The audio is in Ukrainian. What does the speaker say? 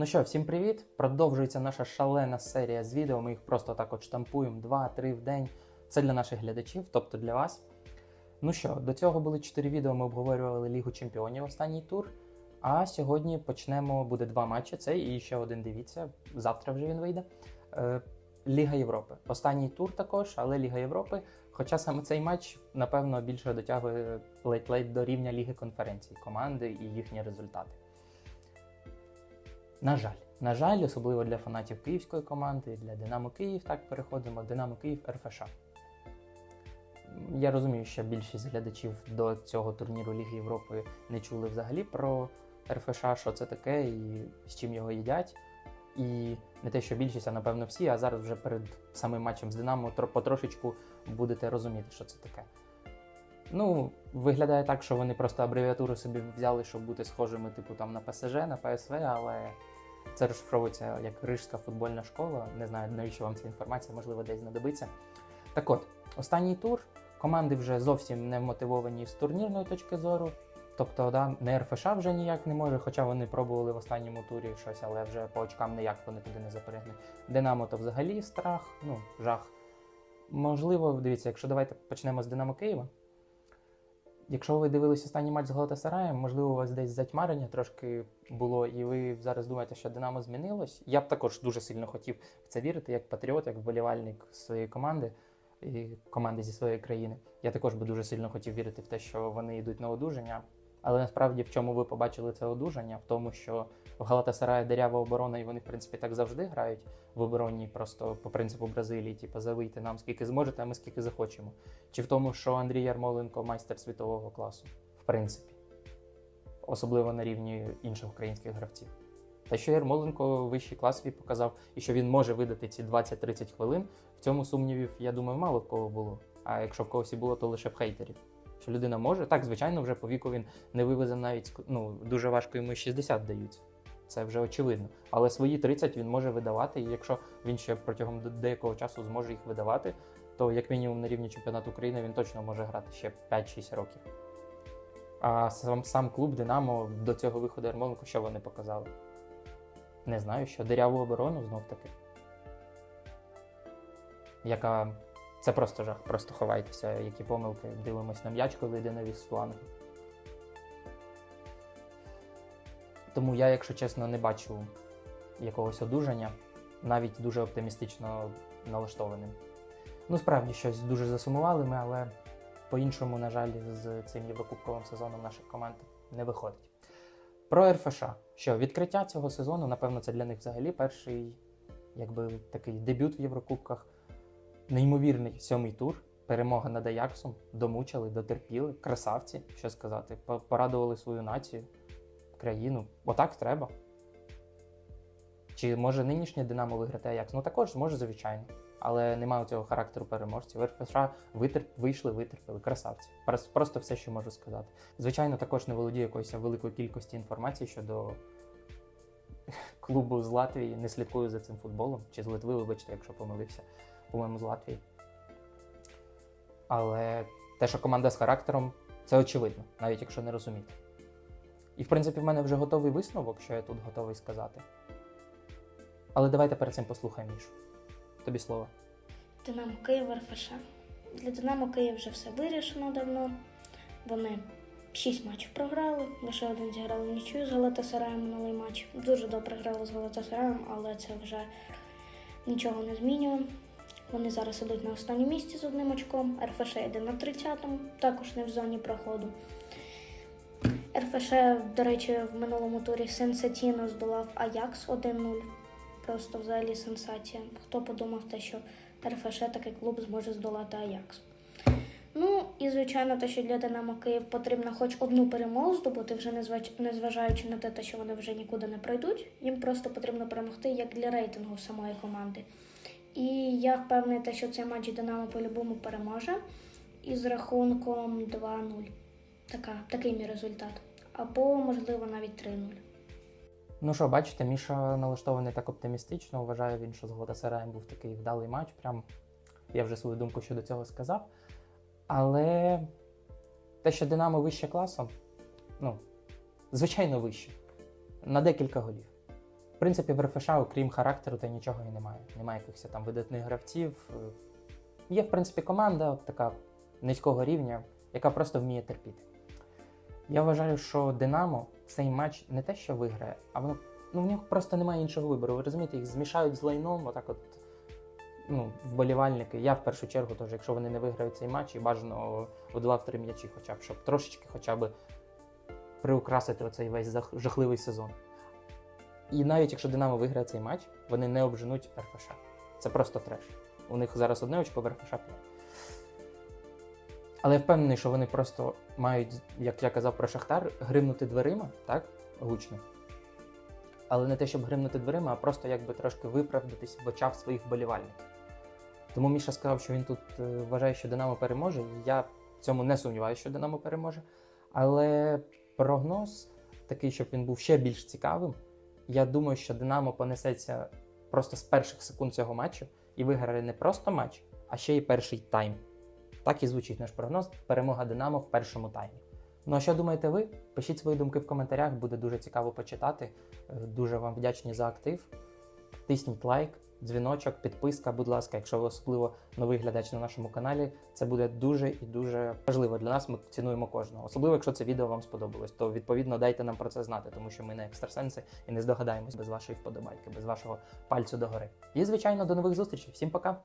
Ну що, всім привіт! Продовжується наша шалена серія з відео. Ми їх просто так от штампуємо 2-3 в день. Це для наших глядачів, тобто для вас. Ну що, до цього були 4 відео. Ми обговорювали Лігу Чемпіонів останній тур. А сьогодні почнемо. Буде два матчі. Цей і ще один. Дивіться. Завтра вже він вийде. Е, Ліга Європи. Останній тур також, але Ліга Європи. Хоча саме цей матч, напевно, більше дотягує ледь-ледь до рівня Ліги конференцій команди і їхні результати. На жаль, на жаль, особливо для фанатів київської команди, для Динамо Київ, так переходимо. Динамо Київ РФШ. Я розумію, що більшість глядачів до цього турніру Ліги Європи не чули взагалі про РФШ, що це таке і з чим його їдять. І не те, що більшість, а напевно всі, а зараз вже перед самим матчем з Динамо потрошечку будете розуміти, що це таке. Ну, виглядає так, що вони просто абревіатуру собі взяли, щоб бути схожими, типу там на ПСЖ, на ПСВ, але це розшифровується як Рижська футбольна школа. Не знаю, навіщо вам ця інформація, можливо, десь знадобиться. Так от, останній тур. Команди вже зовсім не мотивовані з турнірної точки зору. Тобто, да, не РФШ вже ніяк не може, хоча вони пробували в останньому турі щось, але вже по очкам ніяк вони туди не запрягли. Динамо то взагалі страх, ну, жах. Можливо, дивіться, якщо давайте почнемо з Динамо Києва. Якщо ви дивились останній матч з Галатасараєм, можливо, у вас десь затьмарення трошки було, і ви зараз думаєте, що Динамо змінилось. Я б також дуже сильно хотів в це вірити, як патріот, як вболівальник своєї команди і команди зі своєї країни. Я також би дуже сильно хотів вірити в те, що вони йдуть на одужання. Але насправді в чому ви побачили це одужання? В тому, що в Галатасараї дерява оборона, і вони, в принципі, так завжди грають в обороні, просто по принципу Бразилії, типу, завийте нам скільки зможете, а ми скільки захочемо. Чи в тому, що Андрій Ярмоленко майстер світового класу, в принципі, особливо на рівні інших українських гравців. Та що Ярмоленко вищий клас свій показав, і що він може видати ці 20-30 хвилин. В цьому сумнівів, я думаю, мало в кого було. А якщо в когось і було, то лише в хейтерів. Що людина може, так, звичайно, вже по віку він не вивезе навіть ну, дуже важко йому 60 даються. Це вже очевидно. Але свої 30 він може видавати, і якщо він ще протягом деякого часу зможе їх видавати, то як мінімум на рівні чемпіонату України він точно може грати ще 5-6 років. А сам, сам клуб Динамо до цього виходу Ярмоленко, що вони показали? Не знаю, що диряву оборону знов таки. Яка. Це просто жах, просто ховайтеся, які помилки. Дивимось на м'яч, коли йде навіс з флангу. Тому я, якщо чесно, не бачу якогось одужання, навіть дуже оптимістично налаштованим. Ну, справді, щось дуже засумували ми, але по-іншому, на жаль, з цим єврокубковим сезоном наших команд не виходить. Про РФШ. Що відкриття цього сезону, напевно, це для них взагалі перший, якби такий дебют в Єврокубках. Неймовірний сьомий тур. Перемога над Аяксом, домучили, дотерпіли, красавці, що сказати, порадували свою націю, країну. Отак треба. Чи може нинішнє Динамо виграти Аякс? Ну також може, звичайно. Але немає цього характеру переможців. РФШ витерп, вийшли, витерпіли. Красавці. Просто все, що можу сказати. Звичайно, також не володію якоюсь великою кількості інформації щодо клубу з Латвії. Не слідкую за цим футболом. Чи з Литви, вибачте, якщо помилився, по-моєму, з Латвії. Але те, що команда з характером, це очевидно, навіть якщо не розуміти. І в принципі, в мене вже готовий висновок, що я тут готовий сказати. Але давайте перед цим послухаємо Мішу. Тобі слово. Динамо Київ РФШ. Для Динамо Київ вже все вирішено давно. Вони 6 матчів програли, лише один зіграли в нічию з Галатасараєм минулий матч. Дуже добре грали з Галатасараєм, але це вже нічого не змінює. Вони зараз ідуть на останньому місці з одним очком. РФШ йде на 30-му, також не в зоні проходу. РФШ, до речі, в минулому турі сенсаційно здолав Аякс 1-0. Просто взагалі сенсація. Хто подумав те, що РФШ такий клуб зможе здолати Аякс. Ну і звичайно, те, що для Динамо Київ потрібно хоч одну перемогу здобути, вже незважаючи на те, що вони вже нікуди не пройдуть. Їм просто потрібно перемогти як для рейтингу самої команди. І я впевнений, те, що цей матч Динамо по-любому переможе із рахунком 2-0. Така, такий мій результат. Або, можливо, навіть 3-0. Ну що, бачите, Міша налаштований так оптимістично. Вважає він, що з Галатасараєм був такий вдалий матч. Прям я вже свою думку щодо цього сказав. Але те, що Динамо вище класом, ну, звичайно, вище. На декілька голів. Принципі, в РФШ, окрім характеру, та нічого і немає. Немає якихось там видатних гравців. Е, Є, в принципі, команда така низького рівня, яка просто вміє терпіти. Я вважаю, що Динамо цей матч не те, що виграє, а воно ну, в нього просто немає іншого вибору. Ви розумієте, їх змішають з лайном, отак от. Ну, вболівальники. Я в першу чергу, теж, якщо вони не виграють цей матч, і бажано два-три м'ячі, хоча б, щоб трошечки хоча б приукрасити оцей весь жахливий сезон. І навіть якщо Динамо виграє цей матч, вони не обженуть РФШ. Це просто треш. У них зараз одне очко в РФШ 5. Але я впевнений, що вони просто мають, як я казав про Шахтар, гримнути дверима, так? Гучно. Але не те, щоб гримнути дверима, а просто якби трошки виправдатись в очах своїх вболівальників. Тому Міша сказав, що він тут е, вважає, що Динамо переможе. Я в цьому не сумніваюся, що Динамо переможе. Але прогноз такий, щоб він був ще більш цікавим. Я думаю, що Динамо понесеться просто з перших секунд цього матчу і виграє не просто матч, а ще й перший тайм. Так і звучить наш прогноз. Перемога Динамо в першому таймі. Ну а що думаєте ви? Пишіть свої думки в коментарях, буде дуже цікаво почитати. Е, Дуже вам вдячні за актив. Тисніть лайк, дзвіночок, підписка, будь ласка, якщо ви особливо новий глядач на нашому каналі, це буде дуже і дуже важливо для нас. Ми цінуємо кожного. Особливо, якщо це відео вам сподобалось, то відповідно дайте нам про це знати, тому що ми не екстрасенси і не здогадаємось без вашої вподобайки, без вашого пальцю догори. І звичайно, до нових зустрічей. Всім пока!